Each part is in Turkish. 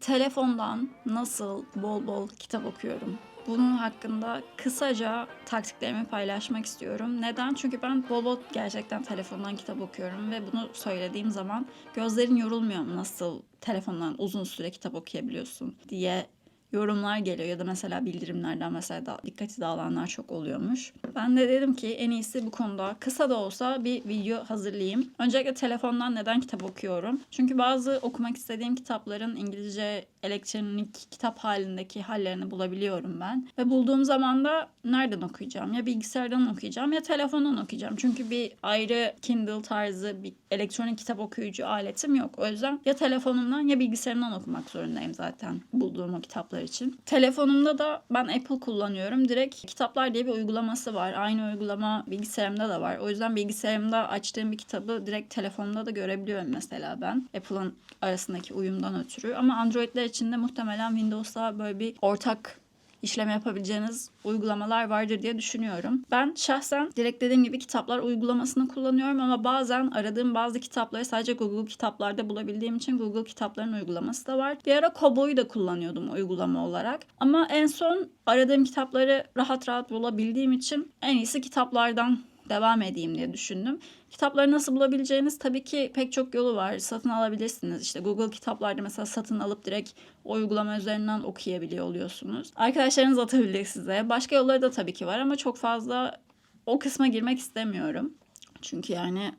telefondan nasıl bol bol kitap okuyorum? Bunun hakkında kısaca taktiklerimi paylaşmak istiyorum. Neden? Çünkü ben bol bol gerçekten telefondan kitap okuyorum ve bunu söylediğim zaman gözlerin yorulmuyor mu nasıl telefondan uzun süre kitap okuyabiliyorsun diye yorumlar geliyor ya da mesela bildirimlerden mesela da dikkati dağılanlar çok oluyormuş. Ben de dedim ki en iyisi bu konuda kısa da olsa bir video hazırlayayım. Öncelikle telefondan neden kitap okuyorum? Çünkü bazı okumak istediğim kitapların İngilizce elektronik kitap halindeki hallerini bulabiliyorum ben. Ve bulduğum zaman da nereden okuyacağım? Ya bilgisayardan okuyacağım ya telefondan okuyacağım. Çünkü bir ayrı Kindle tarzı bir elektronik kitap okuyucu aletim yok. O yüzden ya telefonumdan ya bilgisayarımdan okumak zorundayım zaten bulduğum o kitaplar için. Telefonumda da ben Apple kullanıyorum. Direkt kitaplar diye bir uygulaması var. Aynı uygulama bilgisayarımda da var. O yüzden bilgisayarımda açtığım bir kitabı direkt telefonumda da görebiliyorum mesela ben. Apple'ın arasındaki uyumdan ötürü. Ama Android'ler için de muhtemelen Windows'ta böyle bir ortak işlem yapabileceğiniz uygulamalar vardır diye düşünüyorum. Ben şahsen direkt dediğim gibi kitaplar uygulamasını kullanıyorum ama bazen aradığım bazı kitapları sadece Google kitaplarda bulabildiğim için Google kitapların uygulaması da var. Bir ara Kobo'yu da kullanıyordum uygulama olarak. Ama en son aradığım kitapları rahat rahat bulabildiğim için en iyisi kitaplardan devam edeyim diye düşündüm. Kitapları nasıl bulabileceğiniz tabii ki pek çok yolu var. Satın alabilirsiniz. İşte Google kitaplarda mesela satın alıp direkt o uygulama üzerinden okuyabiliyor oluyorsunuz. Arkadaşlarınız atabilir size. Başka yolları da tabii ki var ama çok fazla o kısma girmek istemiyorum. Çünkü yani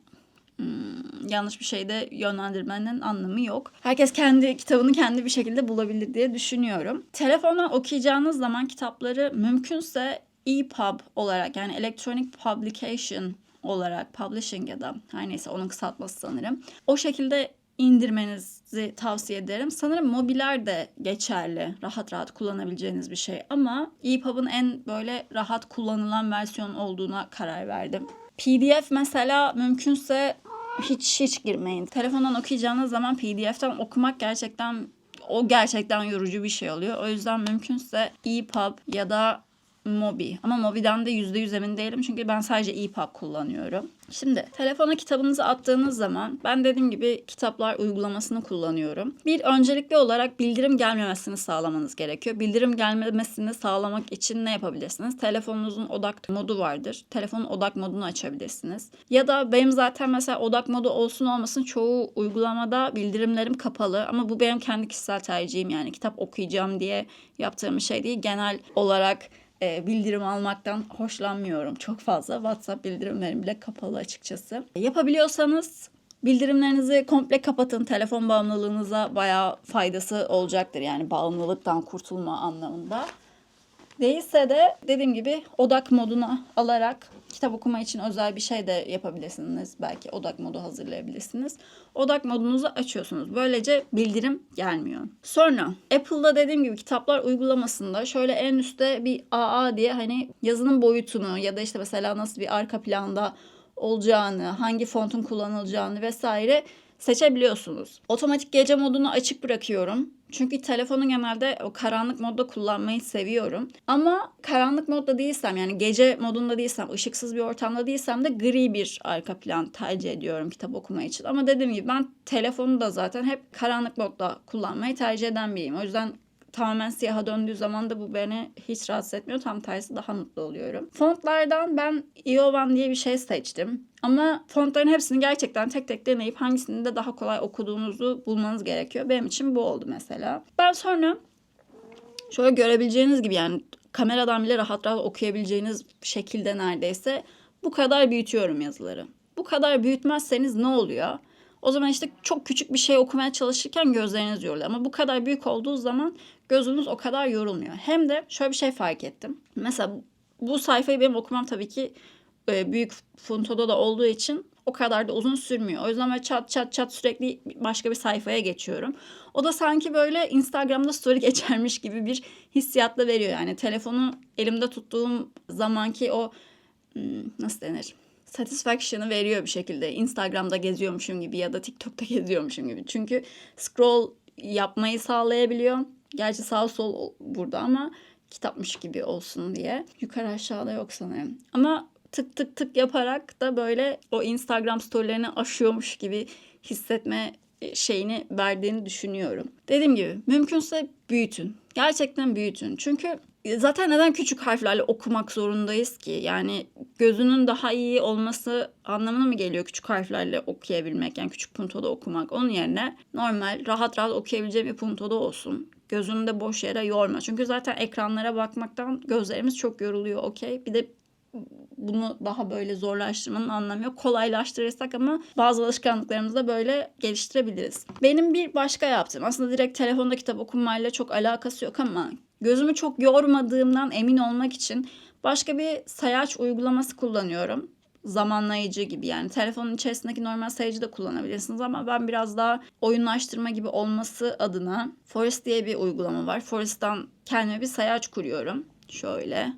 hmm, yanlış bir şeyde yönlendirmenin anlamı yok. Herkes kendi kitabını kendi bir şekilde bulabilir diye düşünüyorum. Telefondan okuyacağınız zaman kitapları mümkünse EPUB olarak yani Electronic Publication olarak publishing ya da her neyse onun kısaltması sanırım. O şekilde indirmenizi tavsiye ederim. Sanırım mobiler de geçerli. Rahat rahat kullanabileceğiniz bir şey. Ama EPUB'ın en böyle rahat kullanılan versiyon olduğuna karar verdim. PDF mesela mümkünse hiç hiç girmeyin. Telefondan okuyacağınız zaman PDF'ten okumak gerçekten o gerçekten yorucu bir şey oluyor. O yüzden mümkünse EPUB ya da Mobi. Ama Mobi'den de %100 emin değilim çünkü ben sadece EPUB kullanıyorum. Şimdi telefona kitabınızı attığınız zaman ben dediğim gibi kitaplar uygulamasını kullanıyorum. Bir öncelikli olarak bildirim gelmemesini sağlamanız gerekiyor. Bildirim gelmemesini sağlamak için ne yapabilirsiniz? Telefonunuzun odak modu vardır. Telefonun odak modunu açabilirsiniz. Ya da benim zaten mesela odak modu olsun olmasın çoğu uygulamada bildirimlerim kapalı ama bu benim kendi kişisel tercihim yani kitap okuyacağım diye yaptığım şey değil. Genel olarak e, bildirim almaktan hoşlanmıyorum çok fazla. WhatsApp bildirimlerim bile kapalı açıkçası. Yapabiliyorsanız bildirimlerinizi komple kapatın. Telefon bağımlılığınıza bayağı faydası olacaktır. Yani bağımlılıktan kurtulma anlamında. Değilse de dediğim gibi odak moduna alarak kitap okuma için özel bir şey de yapabilirsiniz. Belki odak modu hazırlayabilirsiniz. Odak modunuzu açıyorsunuz. Böylece bildirim gelmiyor. Sonra Apple'da dediğim gibi kitaplar uygulamasında şöyle en üstte bir AA diye hani yazının boyutunu ya da işte mesela nasıl bir arka planda olacağını, hangi fontun kullanılacağını vesaire seçebiliyorsunuz. Otomatik gece modunu açık bırakıyorum. Çünkü telefonu genelde o karanlık modda kullanmayı seviyorum. Ama karanlık modda değilsem yani gece modunda değilsem, ışıksız bir ortamda değilsem de gri bir arka plan tercih ediyorum kitap okuma için. Ama dediğim gibi ben telefonu da zaten hep karanlık modda kullanmayı tercih eden biriyim. O yüzden tamamen siyaha döndüğü zaman da bu beni hiç rahatsız etmiyor. Tam tersi daha mutlu oluyorum. Fontlardan ben Iovan diye bir şey seçtim. Ama fontların hepsini gerçekten tek tek deneyip hangisini de daha kolay okuduğunuzu bulmanız gerekiyor. Benim için bu oldu mesela. Ben sonra şöyle görebileceğiniz gibi yani kameradan bile rahat rahat okuyabileceğiniz şekilde neredeyse bu kadar büyütüyorum yazıları. Bu kadar büyütmezseniz ne oluyor? O zaman işte çok küçük bir şey okumaya çalışırken gözleriniz yoruluyor. Ama bu kadar büyük olduğu zaman gözünüz o kadar yorulmuyor. Hem de şöyle bir şey fark ettim. Mesela bu sayfayı benim okumam tabii ki e, büyük fontoda da olduğu için o kadar da uzun sürmüyor. O yüzden böyle çat çat çat sürekli başka bir sayfaya geçiyorum. O da sanki böyle Instagram'da story geçermiş gibi bir hissiyatla veriyor. Yani telefonu elimde tuttuğum zamanki o hmm, nasıl denir? Satisfaction'ı veriyor bir şekilde. Instagram'da geziyormuşum gibi ya da TikTok'ta geziyormuşum gibi. Çünkü scroll yapmayı sağlayabiliyor. Gerçi sağ sol burada ama kitapmış gibi olsun diye. Yukarı aşağıda yok sanırım. Ama tık tık tık yaparak da böyle o Instagram storylerini aşıyormuş gibi hissetme e, şeyini verdiğini düşünüyorum. Dediğim gibi mümkünse büyütün. Gerçekten büyütün. Çünkü zaten neden küçük harflerle okumak zorundayız ki? Yani gözünün daha iyi olması anlamına mı geliyor küçük harflerle okuyabilmek? Yani küçük puntoda okumak. Onun yerine normal rahat rahat okuyabileceğim bir puntoda olsun. Gözünü de boş yere yorma. Çünkü zaten ekranlara bakmaktan gözlerimiz çok yoruluyor okey. Bir de bunu daha böyle zorlaştırmanın anlamı yok. Kolaylaştırırsak ama bazı alışkanlıklarımızı da böyle geliştirebiliriz. Benim bir başka yaptığım aslında direkt telefonda kitap okumayla çok alakası yok ama gözümü çok yormadığımdan emin olmak için başka bir sayaç uygulaması kullanıyorum. Zamanlayıcı gibi yani telefonun içerisindeki normal sayıcı da kullanabilirsiniz ama ben biraz daha oyunlaştırma gibi olması adına Forest diye bir uygulama var. Forest'tan kendime bir sayaç kuruyorum. Şöyle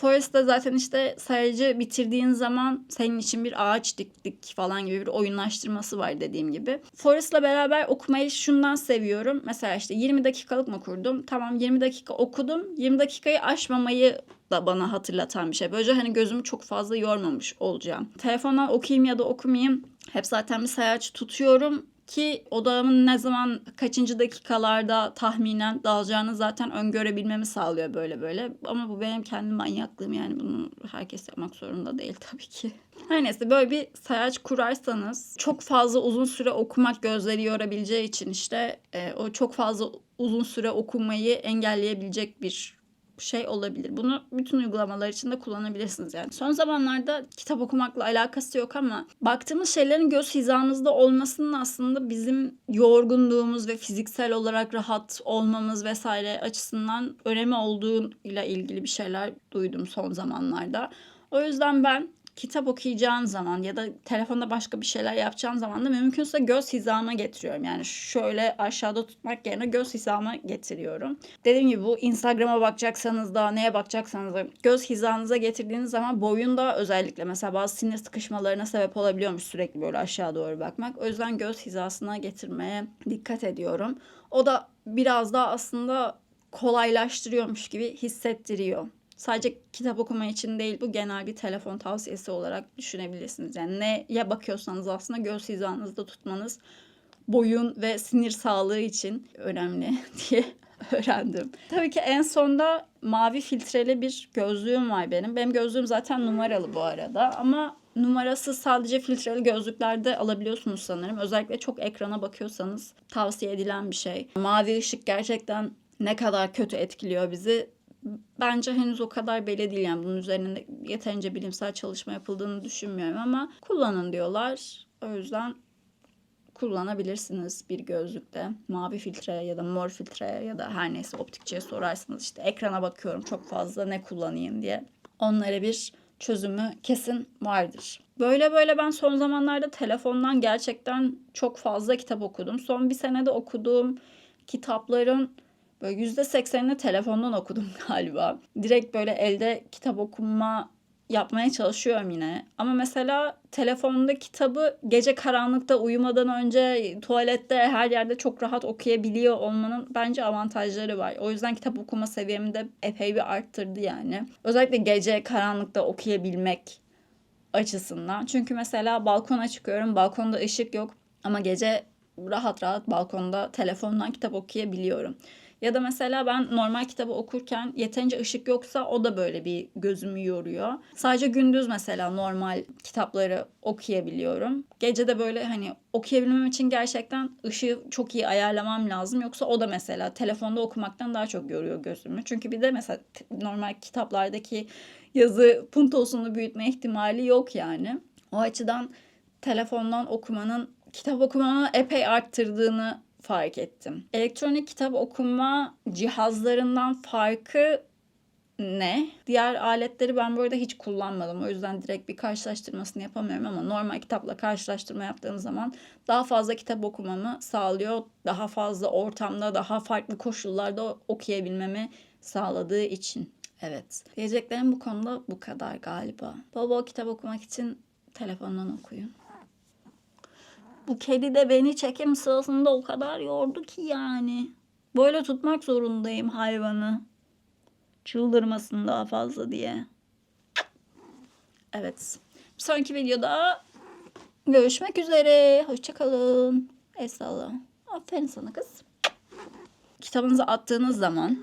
Forest'ta zaten işte sayacı bitirdiğin zaman senin için bir ağaç diktik falan gibi bir oyunlaştırması var dediğim gibi. Forest'la beraber okumayı şundan seviyorum. Mesela işte 20 dakikalık mı kurdum? Tamam 20 dakika okudum. 20 dakikayı aşmamayı da bana hatırlatan bir şey. Böylece hani gözümü çok fazla yormamış olacağım. Telefondan okuyayım ya da okumayayım. Hep zaten bir sayaç tutuyorum ki odağımın ne zaman kaçıncı dakikalarda tahminen dalacağını zaten öngörebilmemi sağlıyor böyle böyle. Ama bu benim kendi manyaklığım yani bunu herkes yapmak zorunda değil tabii ki. Her neyse böyle bir sayaç kurarsanız çok fazla uzun süre okumak gözleri yorabileceği için işte e, o çok fazla uzun süre okumayı engelleyebilecek bir şey olabilir. Bunu bütün uygulamalar için de kullanabilirsiniz yani. Son zamanlarda kitap okumakla alakası yok ama baktığımız şeylerin göz hizamızda olmasının aslında bizim yorgunluğumuz ve fiziksel olarak rahat olmamız vesaire açısından önemi olduğuyla ilgili bir şeyler duydum son zamanlarda. O yüzden ben kitap okuyacağın zaman ya da telefonda başka bir şeyler yapacağın zaman da mümkünse göz hizama getiriyorum. Yani şöyle aşağıda tutmak yerine göz hizama getiriyorum. Dediğim gibi bu Instagram'a bakacaksanız da neye bakacaksanız da göz hizanıza getirdiğiniz zaman boyunda özellikle mesela bazı sinir sıkışmalarına sebep olabiliyormuş sürekli böyle aşağı doğru bakmak. O yüzden göz hizasına getirmeye dikkat ediyorum. O da biraz daha aslında kolaylaştırıyormuş gibi hissettiriyor. Sadece kitap okuma için değil bu genel bir telefon tavsiyesi olarak düşünebilirsiniz. Yani neye bakıyorsanız aslında göz hizanızda tutmanız boyun ve sinir sağlığı için önemli diye öğrendim. Tabii ki en sonda mavi filtreli bir gözlüğüm var benim. Benim gözlüğüm zaten numaralı bu arada ama numarası sadece filtreli gözlüklerde alabiliyorsunuz sanırım. Özellikle çok ekrana bakıyorsanız tavsiye edilen bir şey. Mavi ışık gerçekten ne kadar kötü etkiliyor bizi bence henüz o kadar belli değil yani bunun üzerinde yeterince bilimsel çalışma yapıldığını düşünmüyorum ama kullanın diyorlar. O yüzden kullanabilirsiniz bir gözlükte. Mavi filtre ya da mor filtre ya da her neyse optikçiye sorarsınız işte ekrana bakıyorum çok fazla ne kullanayım diye. Onlara bir çözümü kesin vardır. Böyle böyle ben son zamanlarda telefondan gerçekten çok fazla kitap okudum. Son bir senede okuduğum kitapların Böyle yüzde seksenini telefondan okudum galiba. Direkt böyle elde kitap okuma yapmaya çalışıyorum yine. Ama mesela telefonda kitabı gece karanlıkta uyumadan önce tuvalette her yerde çok rahat okuyabiliyor olmanın bence avantajları var. O yüzden kitap okuma seviyemi de epey bir arttırdı yani. Özellikle gece karanlıkta okuyabilmek açısından. Çünkü mesela balkona çıkıyorum. Balkonda ışık yok ama gece rahat rahat balkonda telefondan kitap okuyabiliyorum. Ya da mesela ben normal kitabı okurken yeterince ışık yoksa o da böyle bir gözümü yoruyor. Sadece gündüz mesela normal kitapları okuyabiliyorum. Gece de böyle hani okuyabilmem için gerçekten ışığı çok iyi ayarlamam lazım. Yoksa o da mesela telefonda okumaktan daha çok yoruyor gözümü. Çünkü bir de mesela normal kitaplardaki yazı puntosunu büyütme ihtimali yok yani. O açıdan telefondan okumanın kitap okumamı epey arttırdığını fark ettim. Elektronik kitap okuma cihazlarından farkı ne? Diğer aletleri ben burada hiç kullanmadım. O yüzden direkt bir karşılaştırmasını yapamıyorum ama normal kitapla karşılaştırma yaptığım zaman daha fazla kitap okumamı sağlıyor. Daha fazla ortamda, daha farklı koşullarda okuyabilmemi sağladığı için. Evet. Diyeceklerim bu konuda bu kadar galiba. Bol bol kitap okumak için telefondan okuyun. Bu kedi de beni çekim sırasında o kadar yordu ki yani. Böyle tutmak zorundayım hayvanı. Çıldırmasın daha fazla diye. Evet. Bir sonraki videoda Görüşmek üzere. Hoşçakalın. Esra'la. Aferin sana kız. Kitabınızı attığınız zaman